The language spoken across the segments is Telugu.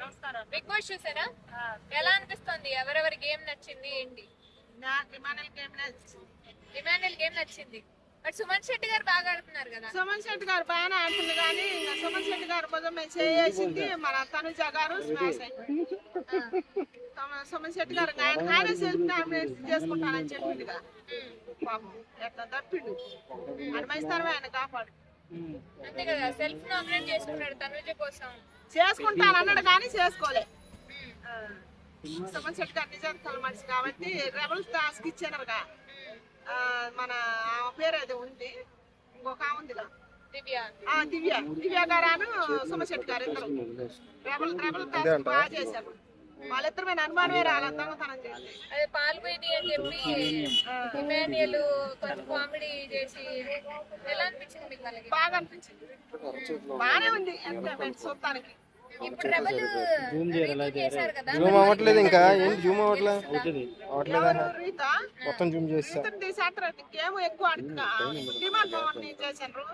నమస్కారం. బిగ్ బాస్ చూసారా? ఎలా అనిపిస్తుంది? ఎవరెవరి గేమ్ నచ్చింది ఏంటి? నాకు గేమ్ నచ్చింది. ఇమాన్యుల్ గేమ్ నచ్చింది. బట్ సుమన్ శెట్టి గారు బాగా ఆడుతున్నారు కదా. సుమన్ శెట్టి గారు బాగానే ఆడుతుంది కానీ ఇంకా సుమన్ శెట్టి గారు భుజం చేసింది మన తనుజ గారు స్మాష్ సుమన్ శెట్టి గారు ఆయన ఆయనే సెల్ఫ్ నామినేట్ చేసుకుంటానని చెప్పింది కదా. పాపం ఎట్లా తప్పిండు? మంచితనమే ఆయన కాపాడు. అంతే కదా సెల్ఫ్ నామినేట్ చేసుకున్నాడు తనుజ కోసం. చేసుకుంటాను అన్నాడు కానీ చేసుకోలే. ఆ. సుమన్ శెట్టి గారు నిజానికి మనిషి కాబట్టి రెబల్ టాస్క్ ఆ, మన ఆమె పేరు ఏదో ఉంది. ఇంకొక ఆమె ఉందిగా. దివ్య. ఆ, దివ్య. దివ్య గారు సుమన్ శెట్టి గారు ఇద్దరు. రెబల్ రెబల్ టాస్క్ బాగా చేశారు. వాళ్ళిద్దరు మీద అనుమానమే చేసి. అదే పాల్పోయింది అని చెప్పి కొంచెం కామెడీ చేసి ఎలా అనిపించింది మీకు బాగా అనిపించింది. బాగానే ఉంది చూడటానికి. జూమ్ అవ్వట్లేదు ఇంకా. అవ్వట్లేదా? మొత్తం జూమ్ చేస్తా. ఇంకేమో ఎక్కువ డిమాండ్ చేశారు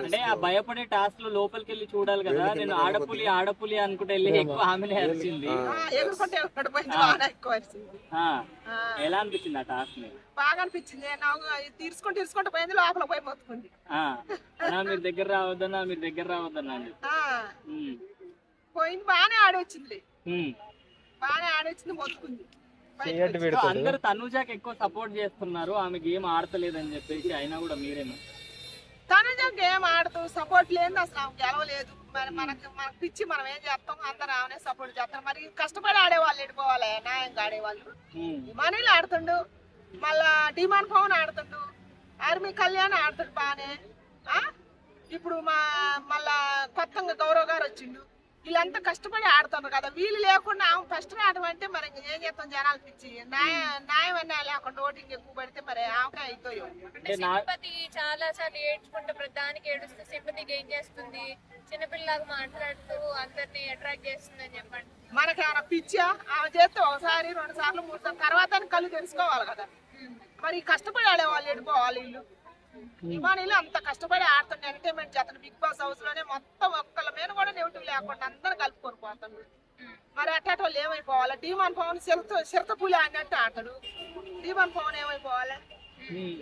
అంటే ఆ భయపడే టాస్క్లో లోపలికి వెళ్ళి చూడాలి కదా. నేను ఆడపులి ఆడపులి అనుకుంటే వెళ్ళి ఎక్కువ ఆమెనే ఆ, ఆ, ఎలా అనిపించింది ఆ టాస్క్ని? బాగా అనిపించింది. తీర్చుకుంటూ తీర్చుకుంటూ పోయింది లోపల పోయి మొత్తుకుంది. ఆ, అన్నా మీరు దగ్గర రావద్దన్నా మీరు దగ్గర రావద్దన్నా పోయింది బాగానే ఆడొచ్చింది. బాగానే ఆడొచ్చింది మొత్తుకుంది. పెడతాడు అందరు తనుజాకి ఎక్కువ సపోర్ట్ చేస్తున్నారు ఆమె గేమ్ ఆడతలేదని చెప్పేసి అయినా కూడా మీరేనా? తనుజ గేమ్ ఆడుతూ సపోర్ట్ లేదు అసలు ఆమె గెలవలేదు. మరి మనకి మనకు పిచ్చి మనం ఏం చేస్తాం? అందరూ ఆమెనే సపోర్ట్ చేస్తాం మరి కష్టపడి ఆడేవాళ్ళు వెళ్ళిపోవాలి న్యాయంగా ఆడేవాళ్ళు. మనీలు ఆడుతుండు మళ్ళా డిమాండ్ పవన్ ఆడుతుండు ఆర్మీ కళ్యాణ్ ఆడుతుండు బాగానే. ఆ? ఇప్పుడు మా మళ్ళా కొత్తగా గౌరవ్ గారు వచ్చిండు. వీళ్ళంతా కష్టపడి ఆడుతున్నారు కదా. వీళ్ళు లేకుండా ఆమె ఫస్ట్ ఆడడం అంటే మరి ఇంక ఏం చేస్తాం జనాలు పిచ్చి. న్యాయ న్యాయం అన్నా లేకుండా ఓటింగ్ ఎక్కువ పడితే మరి ఆమెకే అవుతాయో అంటే సింపతి చాలా సార్లు ఏడ్చుకుంటూ ప్రధానికి ఏడుస్తూ సింపతి గెయిన్ చేస్తుంది? చిన్నపిల్లలాగా మాట్లాడుతూ అందరినీ అట్రాక్ట్ చేస్తుంది అని చెప్పండి. మనకి ఏమైనా పిచ్చా? ఆమె చేస్తే ఒకసారి రెండు సార్లు మూడు సార్లు తర్వాత కళ్ళు తెలుసుకోవాలి కదా. మరి కష్టపడి ఆడేవాళ్ళు ఎడిపోవాలి వీళ్ళు? మన వీళ్ళు అంత కష్టపడి ఆడుతుండే ఎంటర్టైన్మెంట్ చేస్తాను బిగ్ బాస్ హౌస్లోనే మొత్తం ఒక్కళ్ళ మీద కూడా నెగిటివ్ లేకుండా అందరు కలుపుకొని పోతాడు మరి అట్టాట వాళ్ళు ఏమైపోవాలి? డీమాన్ పవన్ చిరత పులి ఆడినట్టు ఆడతాడు. డీమాన్ పవన్ ఏమైపోవాలి?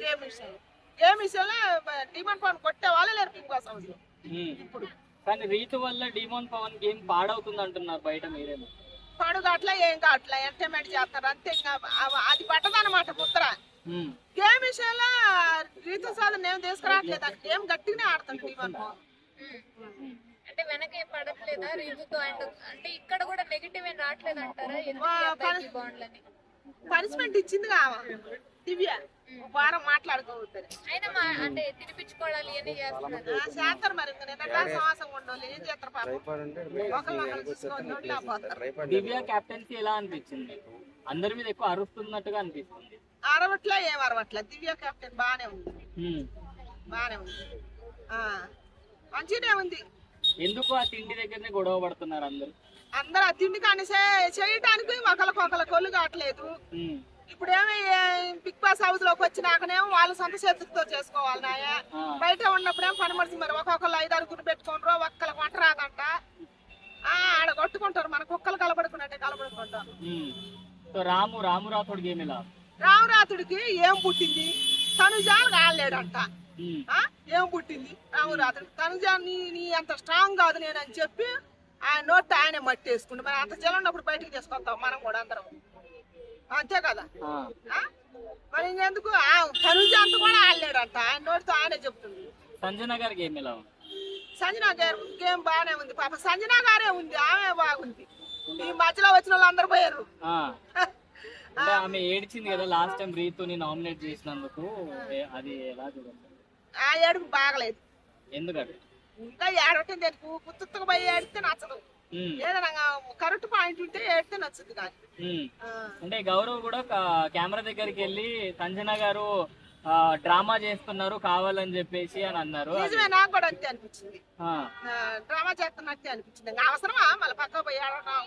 ఏ విషయం ఏ విషయంలో డీమాన్ పవన్ కొట్టే వాళ్ళే లేరు బిగ్ బాస్ హౌస్లో. ఇప్పుడు. కానీ రీతు వల్ల డిమోన్ పవన్ గేమ్ పాడవుతుంది అంటున్నారు బయట మీరేమో. పాడు కావట్లే ఏం కావట్లే ఎంటర్టైన్మెంట్ చేస్తారు అంతే ఇంకా. అది పట్టదన్నమాట ముద్ర. గేమ్ విషయంలో రీతు సాధన ఏం తీసుకురావట్లేదు. ఆ గేమ్ గట్టిగానే ఆడుతుంది పవన్ అంటే వెనక ఏం పడట్లేదా రిజుతో? అండ్ అంటే ఇక్కడ కూడా నెగిటివ్ ఏం రావట్లేదు అంటారా? పనిష్మెంట్ ఇచ్చింది కావా? దివ్య ఒక వారం మాట్లాడుకోవద్దని. అయినా మా అంటే తినిపించుకోవాలి అని చేస్తున్నారు. ఆ, చేస్తారు మరి. ఇంకా నిన్న సమాసం ఉండాలి. ఏం చేస్తారు పాపం? ఒకరినొకరు చూసుకొని నోట్లో పోతారు దివ్య కెప్టెన్సీ ఎలా అనిపించింది? అందరి మీద ఎక్కువ అరుస్తున్నట్టుగా అనిపిస్తుంది. అరవట్లే ఏం అరవట్లే? దివ్య కెప్టెన్ బాగానే ఉంది. బాగానే ఉంది. ఆ, మంచిగానే ఉంది. ఎందుకు ఆ తిండి దగ్గరనే గొడవ పడుతున్నారు అందరు? అందరు ఆ తిండి కానీ చేయటానికి ఒకరికి ఒకరి కొల్లు కావట్లేదు. ఇప్పుడు ఏమి బిగ్ బాస్ హౌస్లోకి వచ్చినాకనేమో వాళ్ళు సొంత చేతులతో చేసుకోవాలి నాయ. బయట ఉన్నప్పుడేమో పని మనిషి మరి ఒక్కొక్కరు ఐదు ఆరుగురు పెట్టుకుంటారు ఒక్కరికి వంట రాదంట. ఆ, ఆడ కొట్టుకుంటారు. మన కుక్కలు కలబడుకున్నట్టే కలబడుకుంటారు. రాము రాము రాథోడ్ గేమ్ ఎలా? రామరాతుడికి ఏం పుట్టింది? తనుజాలు ఆ? ఏం పుట్టింది? రామరాతుడు తనుజా నీ నీ అంత స్ట్రాంగ్ కాదు నేను అని చెప్పి ఆయన నోట్ ఆయనే మట్టి వేసుకుంటు మరి అంత జలం ఉన్నప్పుడు బయటికి తీసుకొస్తాం మనం కూడా అందరం. అంతే కదా? మరి ఇంకెందుకు? తనుజ అంత కూడా ఆడలేడంట. ఆయన నోటితో ఆయనే చెప్తుంది. సంజన గారి గేమ్ ఎలా ఉంది? సంజనా గారు గేమ్ బాగానే ఉంది. పాప సంజనా గారే ఉంది. ఆమె బాగుంది. ఈ మధ్యలో వచ్చిన వాళ్ళు అందరు పోయారు అంటే ఆమె ఏడ్చింది కదా లాస్ట్ టైం రీతుని నామినేట్ చేసినందుకు. ఏ- అది ఎలా చూడండి ఆ ఏడుపు బాగలేదు. ఎందుకంటే ఇంకా ఏడవటం దానికి గుర్తుకు పోయి ఏడితే నచ్చదు. ఏదైనా కరెక్ట్ పాయింట్ ఉంటే ఏడితే నచ్చుద్ది కానీ అంటే గౌరవ్ కూడా కెమెరా దగ్గరికి వెళ్ళి సంజన గారు డ్రామా చేస్తున్నారు కావాలని చెప్పేసి అని అన్నారు. నిజమే నాకు కూడా అంతే అనిపించింది. డ్రామా చేస్తున్నట్టే అనిపించింది. అవసరమా? మళ్ళీ పక్క పోయి ఆడటం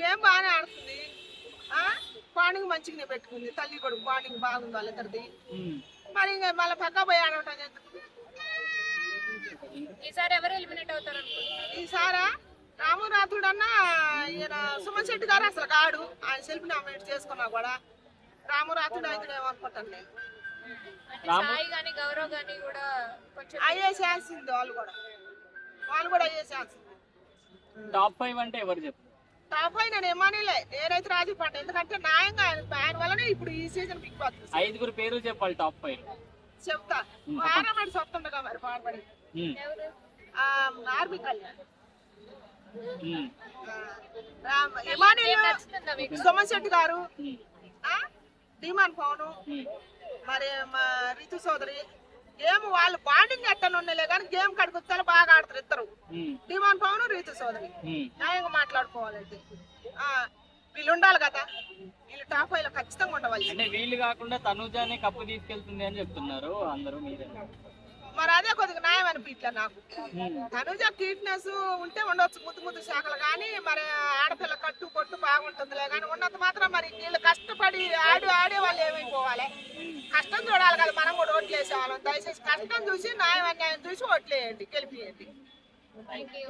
గేమ్ బాగానే ఆడుతుంది. ఆ? బాండింగ్ మంచిగానే పెట్టుకుంది. తల్లి కొడుకు బాండింగ్ బాగుంది వాళ్ళిద్దరిది. మరి ఇంకా మళ్ళీ పక్క పోయి ఆడటం ఈసారి ఎవరు ఎలిమినేట్ అవుతారు అనుకుంటున్నారు? ఈసారా? రామునాథుడన్నా ఈయన సుమన్ శెట్టి గారు అసలు కాడు. ఆయన సెల్ఫ్ నామినేట్ చేసుకున్నా కూడా. రామునాథుడు అయితే ఏమనుకుంటాను నేను. అయ్యే ఛాన్స్ ఉంది వాళ్ళు కూడా. వాళ్ళు కూడా అయ్యే ఛాన్స్ ఉంది. టాప్ ఫైవ్ అంటే ఎవరు చెప్పు? టాప్ నేను ఏమనిలే నేనైతే రాజీ పడ్డ ఎందుకంటే న్యాయంగా ఆయన వల్లనే ఇప్పుడు ఈ సీజన్ బిగ్ బాస్. ఐదుగురు పేర్లు చెప్పాలి టాప్ ఫైవ్ చెప్తా. వారమడి చెప్తుండగా మరి పాడబడి ఆర్మీ కళ్యాణ్. సుమన్ శెట్టి గారు. డిమాన్ Hmm. మరి రితు సోదరి. గేమ్ వాళ్ళు బాండింగ్ ఎట్టనుండలే కానీ గేమ్ కడుగుతారు బాగా ఆడతారు ఇద్దరు. డిమాన్ పవన్ రీతు సోదరి. న్యాయంగా మాట్లాడుకోవాలంటే. ఆ, వీళ్ళు ఉండాలి కదా? వీళ్ళు టాప్ ఫైవ్లో ఖచ్చితంగా ఉండవాలి అంటే వీళ్ళు కాకుండా తనుజానే కప్పు తీసుకెళ్తుంది అని చెప్తున్నారు అందరూ మీరే. మరి అదే కొద్దిగా న్యాయం అనిపించలే నాకు. తనుజ క్యూట్నెస్ ఉంటే ఉండొచ్చు ముద్దు ముద్దు శాఖలు కానీ మరి ఆడపిల్ల కట్టు కొట్టు బాగుంటుందిలే కానీ ఉన్నంత మాత్రం మరి వీళ్ళు కష్టపడి ఆడి ఆడే కష్టం చూడాలి కదా మనం కూడా ఓట్లు వేసేవాళ్ళం. దయచేసి కష్టం చూసి న్యాయం అన్యాయం చూసి ఓట్లు వేయండి. గెలిపియండి. Thank you